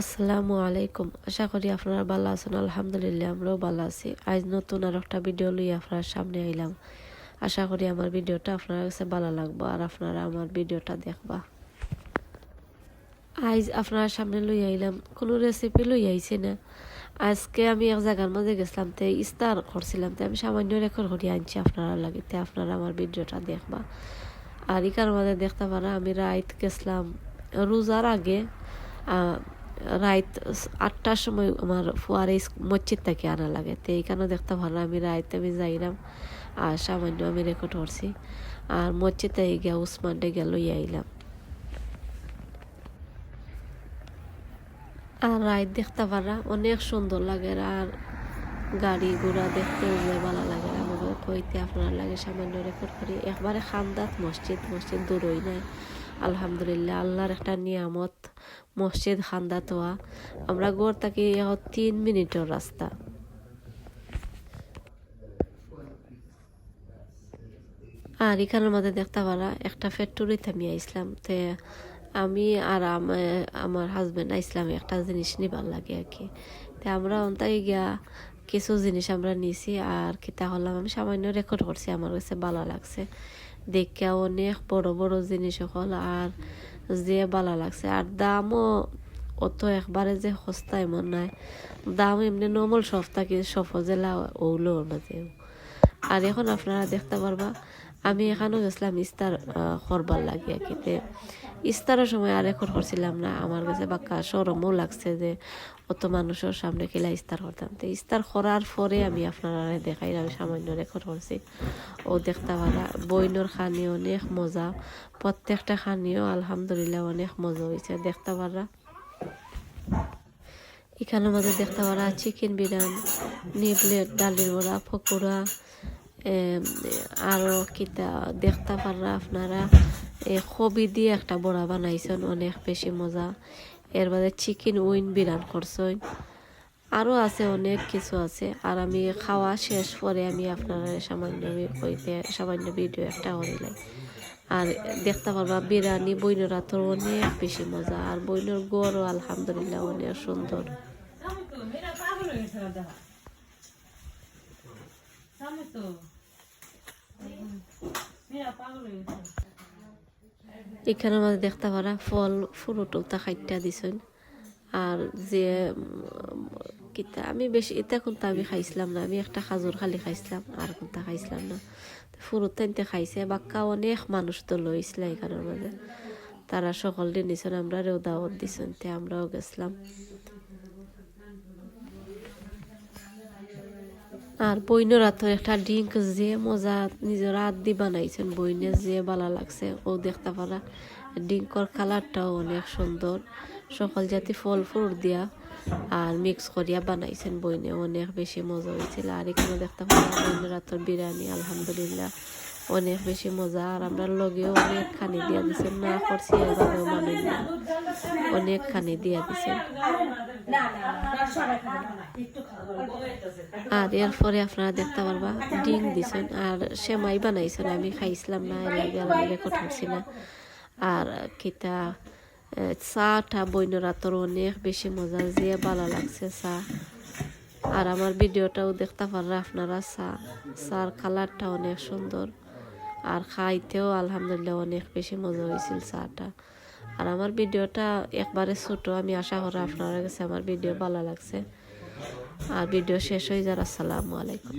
আসসালামু আলাইকুম। আশা করি আপনারা ভালো আছেন, আলহামদুলিল্লাহ আমরাও ভালো আছি। আজ নতুন আর একটা ভিডিও লইয়ে আপনার সামনে আইলাম। আশা করি আমার ভিডিওটা আপনার কাছে ভালো লাগবে আর আপনারা আমার ভিডিওটা দেখবা। আজ আপনার সামনে লই আইলাম। কোনো রেসিপি লই আইছি না। আজকে আমি এক জায়গার মাঝে গেছিলাম, তে ইস্তার করছিলাম, তে আমি সামান্য রেকর্ড করে আনছি আপনারা লাগে, তে আপনারা আমার ভিডিওটা দেখবা। আর ইকার মাঝে দেখতে পারা, আমি রাইত গেছিলাম রোজার আগে রাইত আটটার সময় আমার ফুয়ারে মসজিদ থেকে আনা লাগে। তো এইখানে দেখতে ভালো, আমি রাইতে আমি যাইলাম আর সামান্য আমি রেকর্ড করছি। আর মসজিদ থেকে গিয়া উসমানটে গিয়া লই আইলাম। আর রাইত দেখতে পারা অনেক সুন্দর লাগে। আর গাড়ি ঘোড়া দেখতে ভালো লাগে। আমাকে কইতে আপনার লাগে, সামান্য রেকর্ড করি। একবারে খান্দাত মসজিদ মসজিদ দূরই নাই। আলহামদুলিল্লাহ, আল্লাহর একটা নিয়ামত, মসজিদ খান্দাত হওয়া আমরা গোর থাকি তিন মিনিটের রাস্তা। আর এখানের মধ্যে দেখতে পারা, একটা ফ্যাক্টরিতে আমি আইসলাম। তে আমি আর আম- আমার হাজবেন্ড আইসলাম একটা জিনিস নিবার লাগে আর কি। তে আমরা অন্তাই গিয়া কিছু জিনিস আমরা নিছি, আর কিতা হলাম, আমি সামান্য রেকর্ড করছি, আমার কাছে ভালো লাগছে। দেখে অনেক বড় বড় জিনিস হল আর যে বালা লাগছে। আর দামও অত একবারে যে সস্তা এমন নাই। দাম এমনি নর্মাল সব কি সফজেলা ওগুলো মাঝে আর এখন আপনারা দেখতে পারবা, আমি এখানেও গেছিলাম ইস্তার করবার লাগে। আর কি তে ইস্তারের সময় আর রেকর্ড করছিলাম না। আমার কাছে বাক্কা সরমও লাগছে যে অত মানুষের সামনে খেলা ইস্তার করতাম। তো ইস্তার করার পরে আমি আপনারা দেখাই আমি সামান্য রেকর্ড করছি। ও দেখতে পারা বইনর খানি অনেক মজা। প্রত্যেকটা খানিও আলহামদুলিল্লাহ অনেক মজা হয়েছে দেখতে পারা। এখানের মধ্যে দেখতে পারা চিকেন বিরিয়ানি নিবলেট ডালির বড়া পকোড়া এম, আরও কিতা দেখতে পারা আপনারা। এ কবি দিয়ে একটা বড়া বানাইছেন অনেক বেশি মজা এর বাদে চিকেন উইন বিরান করছেন আরও আছে অনেক কিছু আছে আর আমি খাওয়া শেষ পরে আমি আপনারা সামান্য কইতে সামান্য ভিডিও একটা করিলাই আর দেখতে পারবা বিরিয়ানি বইনরা তো অনেক বেশি মজা আর বইনের গড়ও আলহামদুলিল্লাহ অনেক সুন্দর এখানে মাঝে দেখতে পারা ফল ফুরুটো তা খাইটা দিছেন। আর যে কিতা, আমি বেশি, এটা কোনটা আমি খাইছিলাম না। আমি একটা খাজুর খালি খাইছিলাম, আর কোনটা খাইছিলাম না। ফুরুত তাইতে খাইছে, বাক্কা অনেক মানুষ তো লইছিল এখানের মাঝে তারা সকল দিন নিছেন আমরা দাওয়াত দিছেন, তে আমরাও গেছিলাম। আর বইনের রাতের একটা ড্রিঙ্ক যে মজা নিজের হাত দিয়ে বানাইছেন, বইনে যে ভালো লাগছে, ও দেখতে পারা। ড্রিঙ্কর কালারটাও অনেক সুন্দর। সকল জাতি ফল ফ্রুট দিয়া আর মিক্স করিয়া বানাইছেন বইনে, অনেক বেশি মজা হয়েছিল আর এখানে দেখতে পারা বইনের রাতের বিরিয়ানি, আলহামদুলিল্লাহ, অনেক বেশি মজা। আর আমরা লগেও অনেক খানি দিয়া দিছেন, না করছি এভাবেও মানুষ না অনেক খানি দিয়া দিছেন। আর এরপরে আপনারা দেখতে পারবা ডিং দিছেন, আর সেমাই বানাইছেন। আমি খাইছিলাম না, এর আর আমি রেকর্ড করছি না। আর কিতা চাটা বইনরা তোর অনেক বেশি মজা যে ভালো লাগছে চা। আর আমার ভিডিওটাও দেখতে পাররা আপনারা, চা, চার কালারটা অনেক সুন্দর। আর খাইতেও আলহামদুলিল্লাহ অনেক বেশি মজা হয়েছিল চাটা। আর আমার ভিডিওটা একবারে ছোট, আমি আশা করি আপনারা কাছে আমার ভিডিও ভালো লাগছে। আর ভিডিও শেষ হয়ে যাওয়ার আসসালামু আলাইকুম।